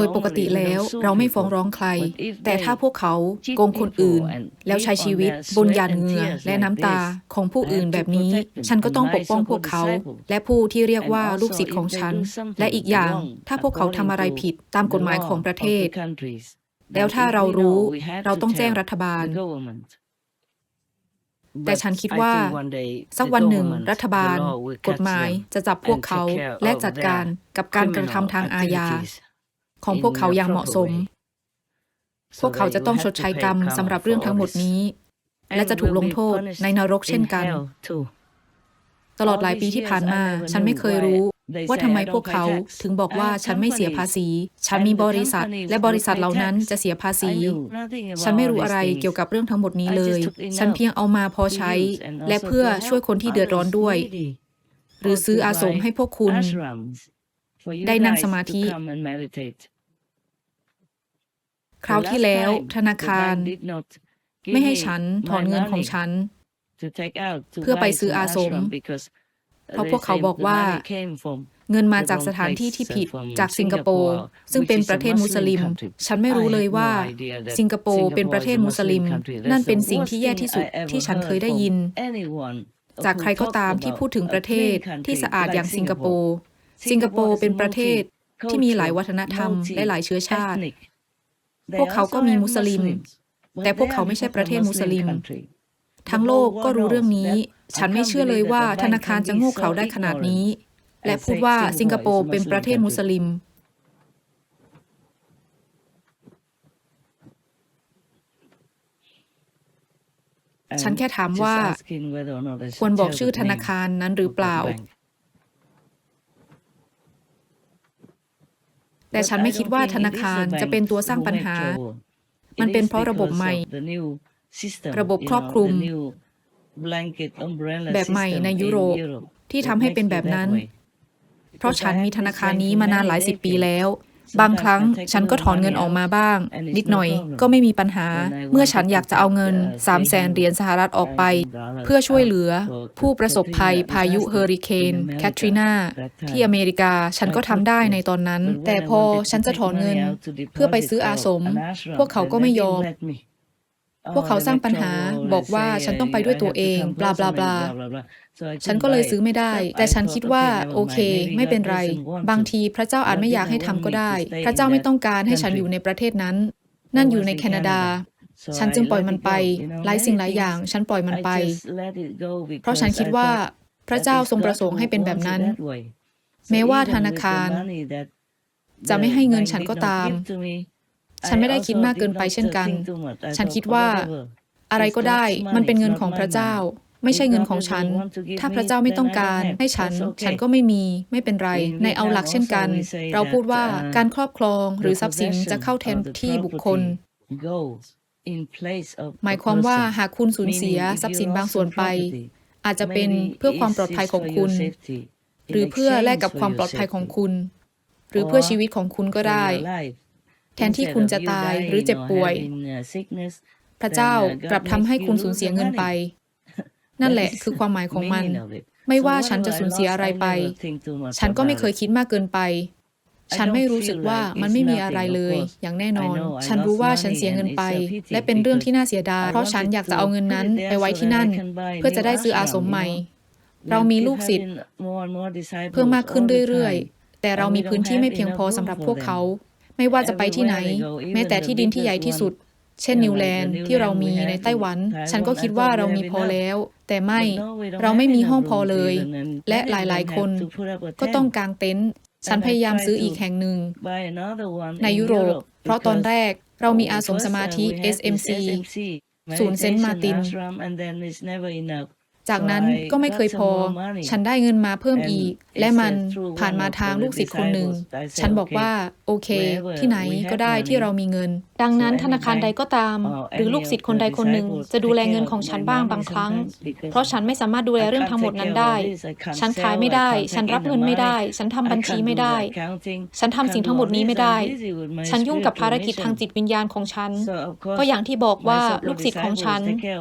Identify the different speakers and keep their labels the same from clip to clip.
Speaker 1: ดยปกติแล้วเราไม่ฟ้องร้องใคร แต่ถ้าพวกเขาโกงคนอื่น แล้วใช้ชีวิตบนหยาดเหงื่อและน้ำตาของผู้อื่นแบบนี้ ฉันก็ต้องปกป้องพวกเขา และผู้ที่เรียกว่าลูกศิษย์ของฉัน และอีกอย่างถ้าพวกเขาทำอะไรผิดตามกฎหมายของประเทศ แล้วถ้าเรารู้เราต้องแจ้งรัฐบาลแต่ฉันคิดว่า สักวันหนึ่ง รัฐบาล กฎหมายจะจับพวกเขาและจัดการกับการกระทำทางอาญา ของพวกเขาอย่างเหมาะสม พวกเขาจะต้องชดใช้กรรมสำหรับเรื่องทั้งหมดนี้ และจะถูกลงโทษในนรกเช่นกัน ตลอดหลายปีที่ผ่านมา ฉันไม่เคยรู้ว่าทำไมพวกเขาถึงบอกว่าฉันไม่เสียภาษี ฉันมีบริษัท และบริษัทเหล่านั้นจะเสียภาษี ฉันไม่รู้อะไรเกี่ยวกับเรื่องทั้งหมดนี้เลย ฉันเพียงเอามาพอใช้ และเพื่อช่วยคนที่เดือดร้อนด้วย หรือซื้ออาสมให้พวกคุณ ได้นั่งสมาธิ คราวที่แล้วธนาคาร ไม่ให้ฉันถอนเงินของฉัน
Speaker 2: เพื่อไปซื้ออาสม
Speaker 1: เพราะพวกเขาบอกว่า เงินมาจากสถานที่ที่ผิดจากสิงคโปร์ซึ่งเป็นประเทศมุสลิม ฉันไม่รู้เลยว่า สิงคโปร์เป็นประเทศมุสลิม นั่นเป็นสิ่งที่แย่ที่สุดที่ฉันเคยได้ยิน จากใครก็ตามที่พูดถึงประเทศที่สะอาดอย่างสิงคโปร์ สิงคโปร์เป็นประเทศที่มีหลายวัฒนธรรมและหลายเชื้อชาติ พวกเขาก็มีมุสลิม แต่พวกเขาไม่ใช่ประเทศมุสลิม ทั้งโลกก็รู้เรื่องนี้ ฉันไม่เชื่อเลยว่าธนาคารจะโง่เขลาได้ขนาดนี้ และพูดว่าสิงคโปร์เป็นประเทศมุสลิม ฉันแค่ถามว่า ควรบอกชื่อธนาคารนั้นหรือเปล่า แต่ฉันไม่คิดว่าธนาคารจะเป็นตัวสร้างปัญหา มันเป็นเพราะระบบใหม่ ระบบครอบคลุม แบบใหม่ในยุโรปที่ทำให้เป็นแบบนั้น เพราะฉันมีธนาคารนี้มานานหลายสิบปีแล้ว บางครั้งฉันก็ถอนเงินออกมาบ้าง นิดหน่อยก็ไม่มีปัญหา เมื่อฉันอยากจะเอาเงิน3 0 0แสนเหรียญสหรัฐออกไป เพื่อช่วยเหลือ ผู้ประสบภัยพายุเฮอริเคนแคทรีนาที่อเมริกาฉันก็ทำได้ในตอนนั้น แต่พอฉันจะถอนเงิน เพื่อไปซื้ออาสม พวกเขาก็ไม่ยอม พวกเขาสร้างปัญหาบอกว่าฉันต้องไปด้วยตัวเองบลาบลาบลาฉันก็เลยซื้อไม่ได้ แต่ฉันคิดว่า โอเค ไม่เป็นไร บางทีพระเจ้าอาจไม่อยากให้ทำก็ได้ พระเจ้าไม่ต้องการให้ฉันอยู่ในประเทศนั้น นั่นอยู่ในแคนาดา ฉันจึงปล่อยมันไปหลายสิ่งหลายอย่าง ฉันปล่อยมันไป เพราะฉันคิดว่าพระเจ้าทรงประสงค์ให้เป็นแบบนั้น แม้ว่าธนาคาร จะไม่ให้เงินฉันก็ตาม ฉันไม่ได้คิดมากเกินไปเช่นกัน ฉันคิดว่า อะไรก็ได้มันเป็นเงินของพระเจ้า ไม่ใช่เงินของฉัน ถ้าพระเจ้าไม่ต้องการให้ฉัน ฉันก็ไม่มีไม่เป็นไร ในเอาหลักเช่นกัน เราพูดว่าการครอบครองหรือทรัพย์สินจะเข้าแทนที่บุคคลหมายความว่าหากคุณสูญเสียทรัพย์สินบางส่วนไป อาจจะเป็นเพื่อความปลอดภัยของคุณ หรือเพื่อแลกกับความปลอดภัยของคุณ หรือเพื่อชีวิตของคุณก็ได้ ทนที่คุณจะตายหรือเจ็บป่วย พระเจ้ากลับทำให้คุณสูญเสียเงินไป นั่นแหละคือความหมายของมัน ไม่ว่าฉันจะสูญเสียอะไรไป ฉันก็ไม่เคยคิดมากเกินไป ฉันไม่รู้สึกว่ามันไม่มีอะไรเลย อย่างแน่นอน ฉันรู้ว่าฉันเสียเงินไป และเป็นเรื่องที่น่าเสียดาย เพราะฉันอยากจะเอาเงินนั้นไปไว้ที่นั่น เพื่อจะได้ซื้ออาสมใหม่ เรามีลูกศิษย์เพิ่มมากขึ้นเรื่อยๆ แต่เรามีพื้นที่ไม่เพียงพอสำหรับพวกเขา ไม่ว่าจะไปที่ไหน แม้แต่ที่ดินที่ใหญ่ที่สุด เช่นนิวแลนด์ที่เรามีในไต้หวัน ฉันก็คิดว่าเรามีพอแล้ว แต่ไม่เราไม่มีห้องพอเลย และหลายๆ คนก็ต้องกางเต็นท์ฉันพยายามซื้ออีกแห่งหนึ่ง ในยุโรป เพราะตอนแรกเรามีอาสมสมาธิ SMC ศูนย์เซนต์มาร์ติน จากนั้นก็ไม่เคยพอ ฉันได้เงินมาเพิ่มอีก และมันผ่านมาทางลูกศิษย์คนหนึ่ง ฉันบอกว่าโอเค ที่ไหนก็ได้ที่เรามีเงิน ดังนั้นธนาคารใดก็ตาม หรือลูกศิษย์คนใดคนหนึ่ง จะดูแลเงินของฉันบ้างบางครั้ง เพราะฉันไม่สามารถดูแลเรื่องทั้งหมดนั้นได้ ฉันขายไม่ได้ ฉันรับเงินไม่ได้ ฉันทำบัญชีไม่ได้ ฉันทำสิ่งทั้งหมดนี้ไม่ได้ ฉันยุ่งกับภารกิจทางจิตวิญญาณของฉัน ก็อย่างที่บอกว่าลูกศิษย์ของฉัน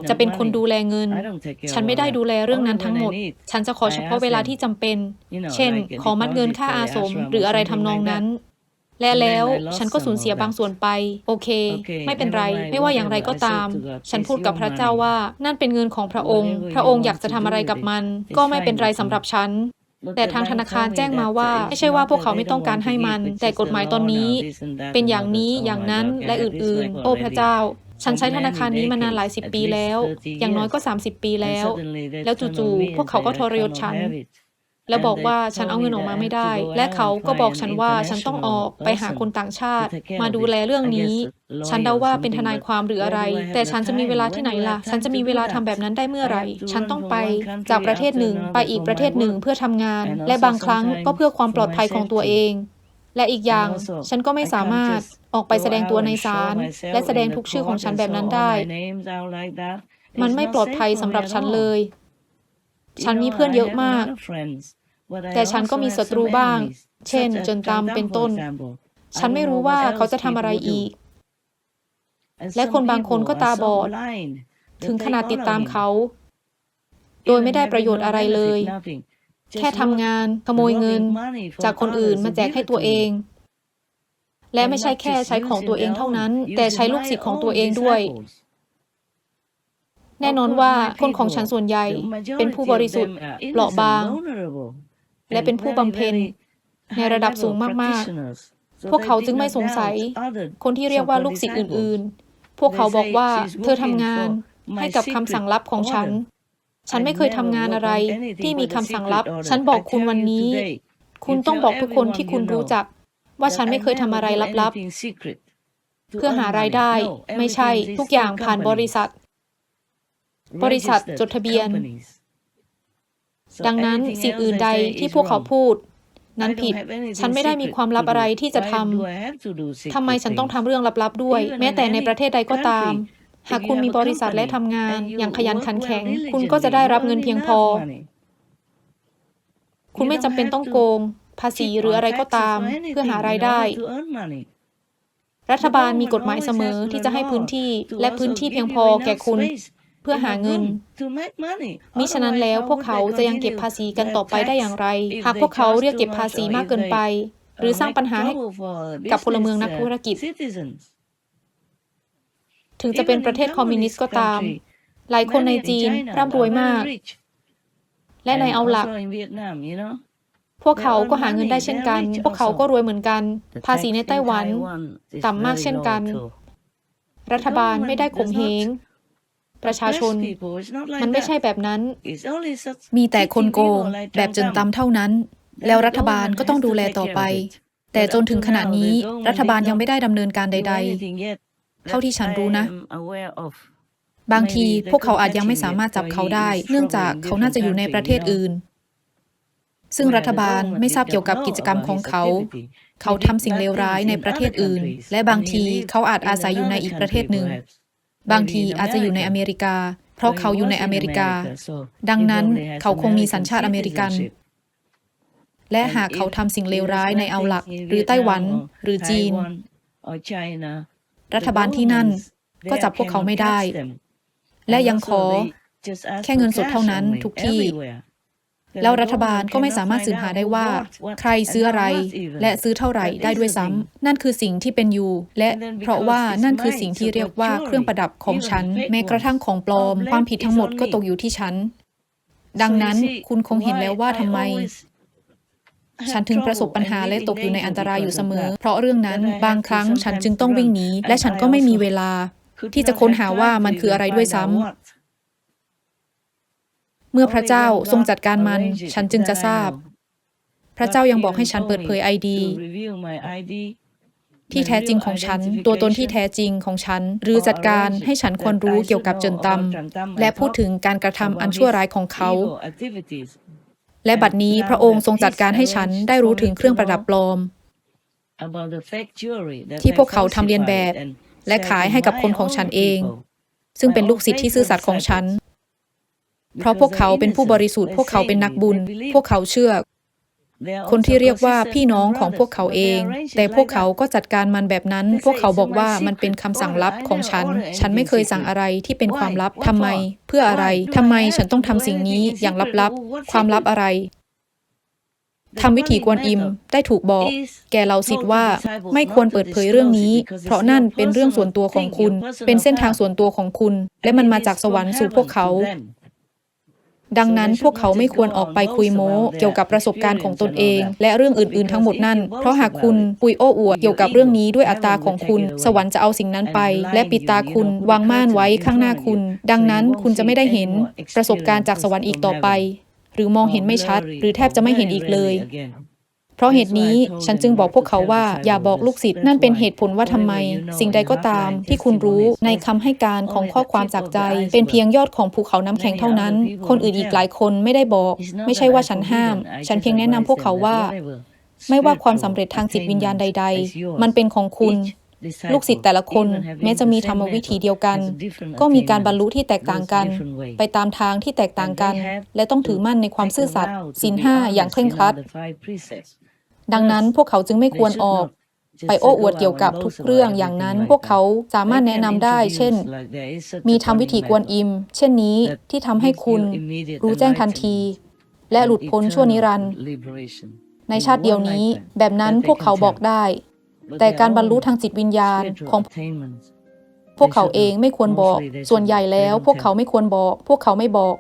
Speaker 1: จะเป็นคนดูแลเงิน ฉันไม่ได้ดูแลเรื่องนั้นทั้งหมด ฉันจะขอเฉพาะเวลาที่จำเป็น เช่น ขอมัดเงินค่าอาสม หรืออะไรทำนองนั้น และแล้วฉันก็สูญเสียบางส่วนไป โอเค ไม่เป็นไร ไม่ว่าอย่างไรก็ตาม ฉันพูดกับพระเจ้าว่า นั่นเป็นเงินของพระองค์ พระองค์อยากจะทำอะไรกับมัน ก็ไม่เป็นไรสำหรับฉันแต่ทางธนาคารแจ้งมาว่า ไม่ใช่ว่าพวกเขาไม่ต้องการให้มัน แต่กฎหมายตอนนี้ เป็นอย่างนี้อย่างนั้นและอื่นๆ โอ้พระเจ้า ฉันใช้ธนาคารนี้มานานหลายสิบปีแล้ว อย่างน้อยก็ 30 ปีแล้ว แล้วจู่ๆพวกเขาก็ทรยศฉัน แล้วบอกว่าฉันเอาเงินออกมาไม่ได้ และเขาก็บอกฉันว่าฉันต้องออกไปหาคนต่างชาติ มาดูแลเรื่องนี้ ฉันเดาว่าเป็นทนายความหรืออะไร แต่ฉันจะมีเวลาที่ไหนล่ะ ฉันจะมีเวลาทำแบบนั้นได้เมื่อไหร่ ฉันต้องไปจากประเทศหนึ่งไปอีกประเทศหนึ่งเพื่อทำงาน และบางครั้งก็เพื่อความปลอดภัยของตัวเอง และอีกอย่างฉันก็ไม่สามารถออกไปแสดงตัวในศาลและแสดงทุกชื่อของฉันแบบนั้นได้ มันไม่ปลอดภัยสำหรับฉันเลย ฉันมีเพื่อนเยอะมาก แต่ฉันก็มีศัตรูบ้าง เช่น จนตามเป็นต้น ฉันไม่รู้ว่าเขาจะทำอะไรอีก และคนบางคนก็ตาบอด ถึงขนาดติดตามเขา โดยไม่ได้ประโยชน์อะไรเลย แค่ทำงานขโมยเงิน จากคนอื่นมาแจกให้ตัวเอง และไม่ใช่แค่ใช้ของตัวเองเท่านั้น แต่ใช้ลูกศิษย์ของตัวเองด้วย แน่นอนว่าคนของฉันส่วนใหญ่เป็นผู้บริสุทธิ์เปราะบาง และเป็นผู้บำเพ็ญในระดับสูงมาก ๆ พวกเขาจึงไม่สงสัย คนที่เรียกว่าลูกศิษย์อื่น ๆ พวกเขาบอกว่าเธอทำงานให้กับคำสั่งลับของฉัน ฉันไม่เคยทำงานอะไรที่มีคำสั่งลับ ฉันบอกคุณวันนี้ คุณต้องบอกทุกคนที่คุณรู้จัก ว่าฉันไม่เคยทำอะไรลับๆ เพื่อหารายได้ ไม่ใช่ทุกอย่างผ่านบริษัท บริษัทจดทะเบียน ดังนั้นสิ่งอื่นใดที่พวกเขาพูด นั้นผิด ฉันไม่ได้มีความลับอะไรที่จะทำทำไมฉันต้องทำเรื่องลับๆด้วย แม้แต่ในประเทศใดก็ตาม หากคุณมีบริษัทและทำงานอย่างขยันขันแข็ง คุณก็จะได้รับเงินเพียงพอ คุณไม่จำเป็นต้องโกง ภาษีหรืออะไรก็ตาม เพื่อหารายได้ รัฐบาลมีกฎหมายเสมอที่จะให้พื้นที่และพื้นที่เพียงพอแก่คุณเพื่อหาเงิน มิฉะนั้นแล้วพวกเขาจะยังเก็บภาษีกันต่อไปได้อย่างไร หากพวกเขาเรียกเก็บภาษีมากเกินไป หรือสร้างปัญหาให้กับพลเมืองนักธุรกิจ ถึงจะเป็นประเทศคอมมิวนิสต์ก็ตาม หลายคนในจีนร่ำรวยมาก และในเอาหลัก พวกเขาก็หาเงินได้เช่นกัน พวกเขาก็รวยเหมือนกัน ภาษีในไต้หวัน ต่ำมากเช่นกัน รัฐบาลไม่ได้ข่มเหงประชาชน มันไม่ใช่แบบนั้น มีแต่คนโกงแบบจนตำเท่านั้น แล้วรัฐบาลก็ต้องดูแลต่อไป แต่จนถึงขณะนี้ รัฐบาลยังไม่ได้ดำเนินการใด ๆ เท่าที่ฉันรู้นะ บางทีพวกเขาอาจยังไม่สามารถจับเขาได้ เนื่องจากเขาน่าจะอยู่ในประเทศอื่น ซึ่งรัฐบาลไม่ทราบเกี่ยวกับกิจกรรมของเขา เขาทำสิ่งเลวร้ายในประเทศอื่น และบางทีเขาอาจอาศัยอยู่ในอีกประเทศหนึ่ง บางทีอาจจะอยู่ในอเมริกา เพราะเขาอยู่ในอเมริกา ดังนั้นเขาคงมีสัญชาติอเมริกันและหากเขาทำสิ่งเลวร้ายในเอาหลัก หรือไต้หวัน หรือจีน รัฐบาลที่นั่นก็จับพวกเขาไม่ได้ และยังขอแค่เงินสดเท่านั้นทุกที่ แล้วรัฐบาลก็ไม่สามารถสืบหาได้ว่า ใครซื้ออะไร และซื้อเท่าไหร่ได้ด้วยซ้ำนั่นคือสิ่งที่เป็นอยู่ และเพราะว่านั่นคือสิ่งที่เรียกว่าเครื่องประดับของฉัน แม้กระทั่งของปลอม ความผิดทั้งหมดก็ตกอยู่ที่ฉันดังนั้นคุณคงเห็นแล้วว่าทำไม ฉันถึงประสบปัญหาและตกอยู่ในอันตรายอยู่เสมอ เพราะเรื่องนั้นบางครั้งฉันจึงต้องวิ่งหนีและฉันก็ไม่มีเวลา ที่จะค้นหาว่ามันคืออะไรด้วยซ้ำ เมื่อพระเจ้าทรงจัดการมัน ฉันจึงจะทราบ พระเจ้ายังบอกให้ฉันเปิดเผยไอดีที่แท้จริงของฉัน ตัวตนที่แท้จริงของฉัน หรือจัดการให้ฉันควรรู้เกี่ยวกับจนตำและพูดถึงการกระทำอันชั่วร้ายของเขา และบัดนี้พระองค์ทรงจัดการให้ฉันได้รู้ถึงเครื่องประดับปลอม
Speaker 2: ที่พวกเขาทำเรียนแบบ
Speaker 1: และขายให้กับคนของฉันเอง ซึ่งเป็นลูกศิษย์ที่ซื่อสัตย์ของฉัน เพราะพวกเขาเป็นผู้บริสุทธิ์พวกเขาเป็นนักบุญ พวกเขาเชื่อ คนที่เรียกว่าพี่น้องของพวกเขาเอง แต่พวกเขาก็จัดการมันแบบนั้น พวกเขาบอกว่ามันเป็นคำสั่งลับของฉัน ฉันไม่เคยสั่งอะไรที่เป็นความลับทำไม เพื่ออะไรทำไมฉันต้องทำสิ่งนี้อย่างลับๆ ความลับอะไรทำวิถีกวนอิมได้ถูกบอก แกเราสิทธิ์ว่าไม่ควรเปิดเผยเรื่องนี้ เพราะนั่นเป็นเรื่องส่วนตัวของคุณ เป็นเส้นทางส่วนตัวของคุณ และมันมาจากสวรรค์สู่พวกเขา ดังนั้นพวกเขาไม่ควรออกไปคุยโม้เกี่ยวกับประสบการณ์ของตนเอง และเรื่องอื่นๆทั้งหมดนั่น เพราะหากคุณคุยโอ้อวดเกี่ยวกับเรื่องนี้ด้วยอัตราของคุณ สวรรค์จะเอาสิ่งนั้นไป และปิดตาคุณวางม่านไว้ข้างหน้าคุณ ดังนั้นคุณจะไม่ได้เห็นประสบการณ์จากสวรรค์อีกต่อไป หรือมองเห็นไม่ชัด หรือแทบจะไม่เห็นอีกเลย เพราะเหตุนี้ฉันจึงบอกพวกเขาว่าอย่าบอกลูกศิษย์นั่นเป็นเหตุผลว่าทำไม สิ่งใดก็ตามที่คุณรู้ในคำให้การของข้อความจากใจ เป็นเพียงยอดของภูเขาน้ำแข็งเท่านั้น คนอื่นอีกหลายคนไม่ได้บอก ไม่ใช่ว่าฉันห้าม ฉันเพียงแนะนำพวกเขาว่า ไม่ว่าความสำเร็จทางจิตวิญญาณใด ๆ มันเป็นของคุณลูกศิษย์แต่ละคนแม้จะมีธรรมวิธีเดียวกัน ก็มีการบรรลุที่แตกต่างกัน ไปตามทางที่แตกต่างกัน และต้องถือมั่นในความซื่อสัตย์ศีลห้าอย่างเคร่งครัด ดังนั้นพวกเขาจึงไม่ควรออก ไปโอ้อวดเกี่ยวกับทุกเรื่องอย่างนั้นพวกเขาสามารถแนะนำได้ เช่น มีทำวิธีกวนอิม เช่นนี้ที่ทำให้คุณรู้แจ้งทันที และหลุดพ้นชั่วนิรันดร์ในชาติเดียวนี้ แบบนั้นพวกเขาบอกได้ แต่การบรรลุทางจิตวิญญาณของพวกเขาเองไม่ควรบอก ส่วนใหญ่แล้วพวกเขาไม่ควรบอก พวกเขาไม่บอก